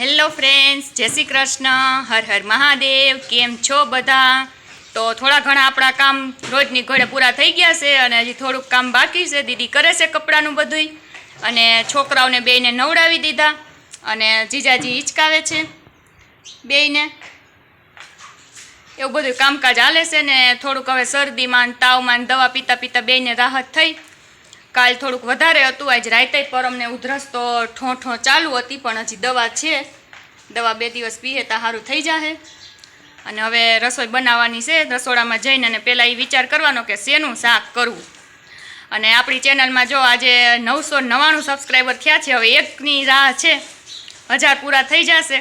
Hello friends, જય શ્રી કૃષ્ણ, હર હર મહાદેવ, કેમ છો બધા? તો થોડા ઘણા આપણા કામ રોજની ઘોડે પૂરા થઈ ગયા છે અને હજી થોડુંક કામ બાકી છે. દીદી કરે છે કપડાનું બધુંય. અને છોકરાઓને બેયને નવડાવી દીધા અને જીજાજી હિંચકાવે છે બેયને. એવું બધું કામકાજ હાલે છે ને થોડુંક હવે શરદીમાં તાવમાં દવા પીતા પીતા બેયને રાહત થઈ. કાલ થોડુંક વધારે હતું. આજ રાતે પરમને ઉધરસ તો ઠો ઠો ચાલુ હતી, પણ હજી દવા છે. દવા બે દિવસ પીએ તો સારું થઈ જશે અને હવે રસોઈ બનાવવાની છે. રસોડામાં જઈને અને પહેલાં એ વિચાર કરવાનો કે શેનું શાક કરવું. અને આપણી ચેનલમાં જો આજે નવસો નવ્વાણું સબસ્ક્રાઈબર થયા છે, હવે એકની રાહ છે. હજાર પૂરા થઈ જશે.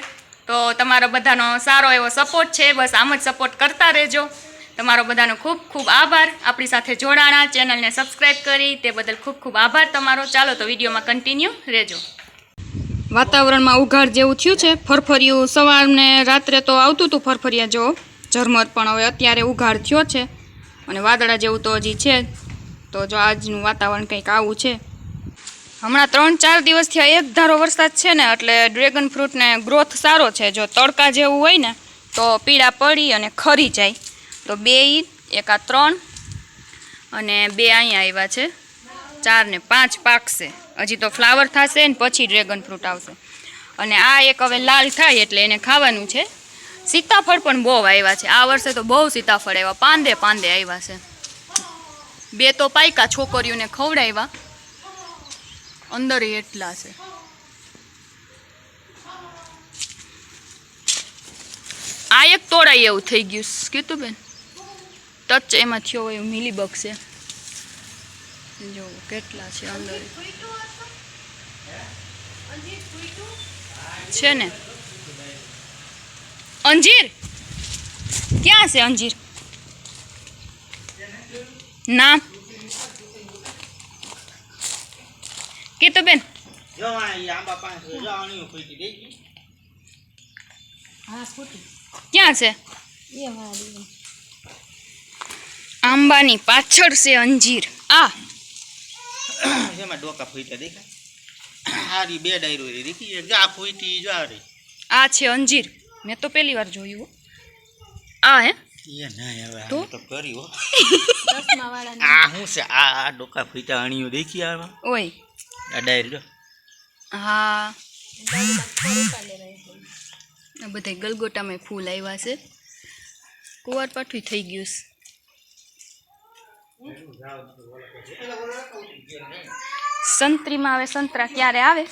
તો તમારો બધાનો સારો એવો સપોર્ટ છે. બસ આમ જ સપોર્ટ કરતા રહેજો. તમારો બધાનો ખૂબ ખૂબ આભાર. આપણી સાથે જોડાણા. ચેનલને સબસ્ક્રાઈબ કરી તે બદલ ખૂબ ખૂબ આભાર તમારો. ચાલો તો વિડીયોમાં કન્ટિન્યુ રહેજો. વાતાવરણમાં ઉઘાડ જેવું થયું છે. ફરફરિયું સવારને રાત્રે તો આવતું હતું ફરફરિયા. જો ઝરમર પણ હવે અત્યારે ઉઘાડ થયો છે. અને વાદળા જેવું તો હજી છે તો જો આજનું વાતાવરણ કંઈક આવું છે. હમણાં ત્રણ ચાર દિવસથી આ એક ધારો વરસાદ છે ને, એટલે ડ્રેગન ફ્રૂટને ગ્રોથ સારો છે. જો તડકા જેવું હોય ને, તો પીળા પડી અને ખરી જાય. તો બે ઈ એક આ ત્રણ અને બે અહીંયા આવ્યા છે. ચાર ને પાંચ પાકશે. હજી તો ફ્લાવર થશે ને પછી ડ્રેગન ફ્રૂટ આવશે. અને આ એક હવે લાલ થાય એટલે એને ખાવાનું છે. સીતાફળ પણ બહુ આવ્યા છે. આ વર્ષે તો બહુ સીતાફળ આવ્યા પાંદે પાંદે આવ્યા છે. બે તો પાયકા છોકરીઓને ખવડાવ્યા અંદર એટલા છે. આ એક તોડાય એવું થઈ ગયું. કીધું બેન? ટચ એમાં થયો હોય એવું મિલીબગ છે. જો, કેટલા છે અંદર. છે ને? અંજીર? ક્યાં છે અંજીર? ના. કીધું બેન. ક્યાં છે? આંબાની પાછળ છે અંજીર. આ. એમાં ડોકા ફૂટ્યા દેખાય. હારી બે ડાયરો રે દેખી જો આ ફૂટી જો આ રે. આ છે અંજીર. મેં તો પહેલી વાર જોયું આ હે. એ ના હવે તો? હો આ શું છે? આ આ ડોકા ફૂટ્યા આણીઓ દેખી આમાં ઓય. આ ડાયર જો. હા. બધા ગલગોટામાં ફૂલ આવ્યા છે. કુંવારપાઠુંય થઈ ગયું છે. સંતરીમાં આવે સંતરા ક્યારે આવે?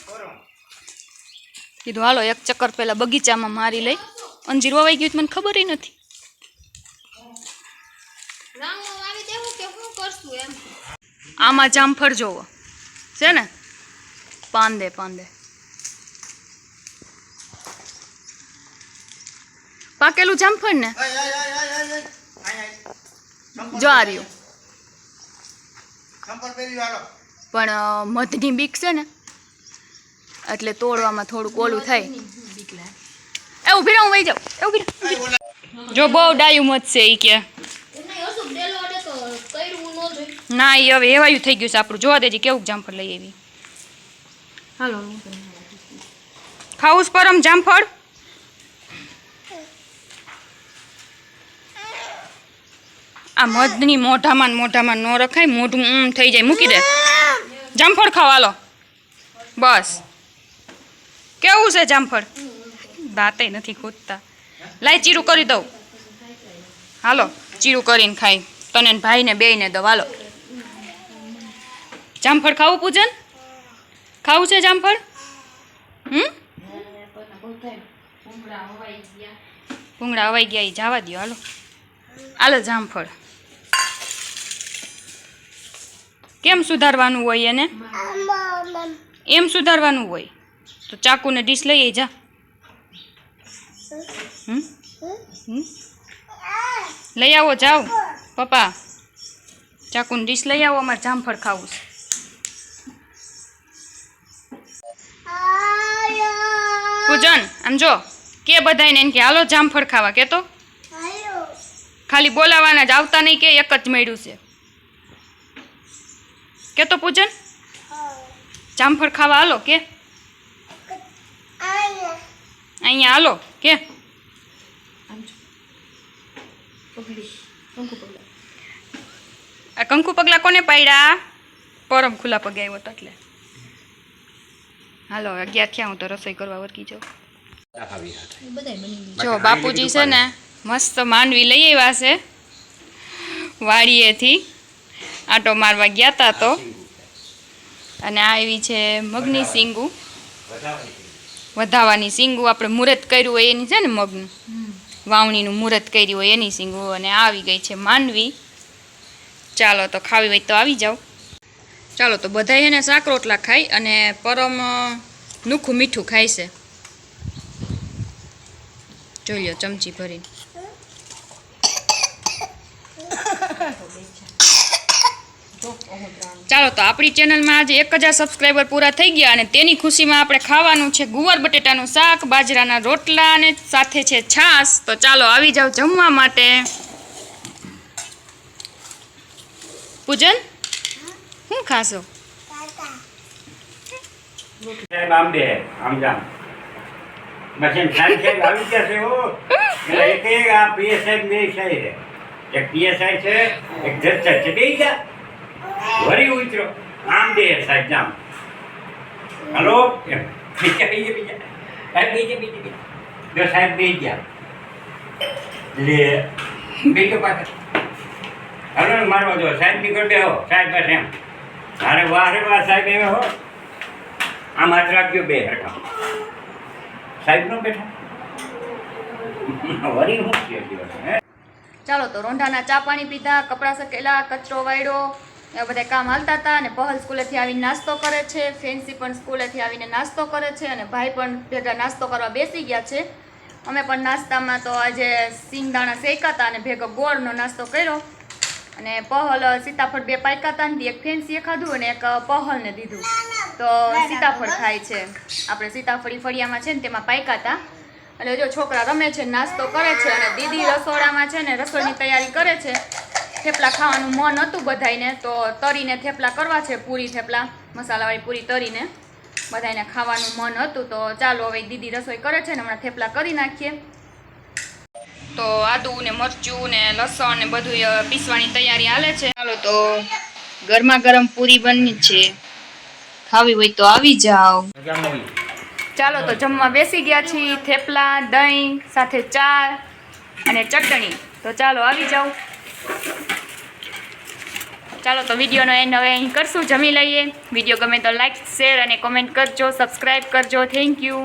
કીધું હાલો એક ચક્કર પેલા બગીચામાં મારી લઈ. અંજીર વવાઈ ગયું મને ખબર નથી. આમાં જામફળ જોવો. છે ને? પાંદે પાંદે. પાકેલું જામફળ ને? જો આ રહ્યું. પણ મધની બીક છે ને એટલે તોડવામાં થોડુંક ઓલું થાય. એ ઊભી હું વહી જાઉં. એ ઊભી રહો, ઊભી રહો. જો બહુ ડાયું મત છે એ કે ના એ હવે એવાયું થઈ ગયું છે આપણું. જોવા દેજે કેવું જામફળ લઈ આવી. ખાવું ખાઉસ પરમ જામફળ? આ મધની મોઢામાં મોઢામાં ન રખાય, મોઢું ઊમ થઈ જાય. મૂકી દે. જામફળ ખાવાલો બસ. કેવું છે જામફળ? દાંતે નથી ખૂટતા. લાય ચીરું કરી દઉં. હાલો, ચીરું કરીને ખાઈ. તને ભાઈને બેયને દઉં. હાલો. જામફળ ખાવું, પૂજન? ખાવું છે જામફળ? હમ? ભૂંગળા અવાઈ ગયા. એ જવા દ્યો. હાલો. હાલો, જામફળ. કેમ સુધારવાનું હોય એને? એમ સુધારવાનું હોય? તો ચાકુને ડીશ લઈ જા? લઈ આવો, જાઓ. પપ્પા, ચાકુને ડીશ લઈ આવો, અમારે જામફળ ખાવું છે. પૂજન, આમ જો, કે બધાને એમ કે, હાલો, જામફળ ખાવા. કે ખાલી બોલાવાના જ, આવતા નહીં કે એક જ મળ્યું છે. કે તો પૂજન? જામફળ ખાવા હાલો કે? અહીંયા હાલો કે? આ કંકુ પગલા કોને પાડ્યા? પરમ ખુલ્લા પગે આવ્યો હતો એટલે. હાલો, અગિયાર થયા, હું તો રસોઈ કરવા વર્ગી જાઉં. જો, બાપુજી છે ને, મસ્ત માંડવી લઈ આવ્યા છે. વાડીએથી. આટો મારવા ગયા હતા તો અને આ એવી છે મગની સિંગુ. વધાવાની સિંગુ આપણે મુહૂર્ત કર્યું હોય એની છે ને મગનું? વાવણીનું મુહૂર્ત કર્યું હોય એની સિંગુ. અને આવી ગઈ છે માનવી ચાલો તો ખાવી હોય તો આવી જાઓ. ચાલો તો બધા એને શાક રોટલા ખાય અને પરમ નુખું મીઠું ખાય છે. જોઈ લો ચમચી ભરીને. ચાલો તો આપણી ચેનલમાં આજે એક હજાર સબસ્ક્રાઈબર પૂરા થઈ ગયા અને તેની ખુશીમાં આપણે ખાવાનું છે ગુવાર બટેટાનું શાક, બાજરાના રોટલા અને સાથે છે છાશ. તો ચાલો આવી જાઓ જમવા માટે. પૂજન, શું ખાશો? એક પીએસઆઈ છે. એક પીએસઆઈ છે, એક જા વરી ઉતર્યો. આમ બે સાહેબ, જામ. હલો? સાહેબ સાહેબ બે ગયા. લે. બીજો પાછળ. હલો મારવા જો સાહેબ નીકળ બે હો. સાહેબ, બસ એમ. અરે વાહ રે વાહ સાહેબ એવે હો. આમ હાથ રાખજો બે હરખા. સાહેબ નો બેઠા. વરી હું ચાલો તો રોંઢાના ચા પાણી પીધા, કપડાં સકેલા, કચરો વાળ્યો એવા બધા કામ હાલતા હતા અને પહલ સ્કૂલેથી આવીને નાસ્તો કરે છે, ફેન્સી પણ સ્કૂલેથી આવીને નાસ્તો કરે છે અને ભાઈ પણ ભેગા નાસ્તો કરવા બેસી ગયા છે. અમે પણ નાસ્તામાં તો આજે સિંગદાણા શેકા હતા અને ભેગો ગોળનો નાસ્તો કર્યો અને પહલ સીતાફળ બે પાક્યા હતા ને એક ફેન્સીએ ખાધું અને એક પહલને દીધું. તો સીતાફળ ખાય છે. આપણે સીતાફળી ફળિયામાં છે ને તેમાં પાક્યા હતા. એટલે જો છોકરા રમે છે, નાસ્તો કરે છે અને દીદી રસોડામાં છે ને રસોઈની તૈયારી કરે છે થેપલા ખાવાનું મન હતું બધાયને, તો તરીને થેપલા કરવા છે, પૂરી થેપલા, મસાલાવાળી પૂરી તરીને. બધાયને ખાવાનું મન હતું, તો ચાલો હવે દીદી રસોઈ કરે છે ને, હમણાં થેપલા કરી નાખીએ. તો આદું ને મરચું ને લસણ ને બધું પીસવાની તૈયારી હાલે છે. ચાલો તો ગરમા ગરમ પૂરી બની છે. ખાવી હોય તો આવી જાઓ. ચાલો તો જમવા બેસી ગયા છીએ, થેપલા, દહીં, સાથે ચા અને ચટણી. તો ચાલો આવી જાઓ. ચાલો તો વિડીયોનો એન્ડ હવે અહીં કરશું. જમી લઈએ. વીડિયો ગમે તો લાઈક શેર અને કોમેન્ટ કરજો. સબસ્ક્રાઈબ કરજો. Thank you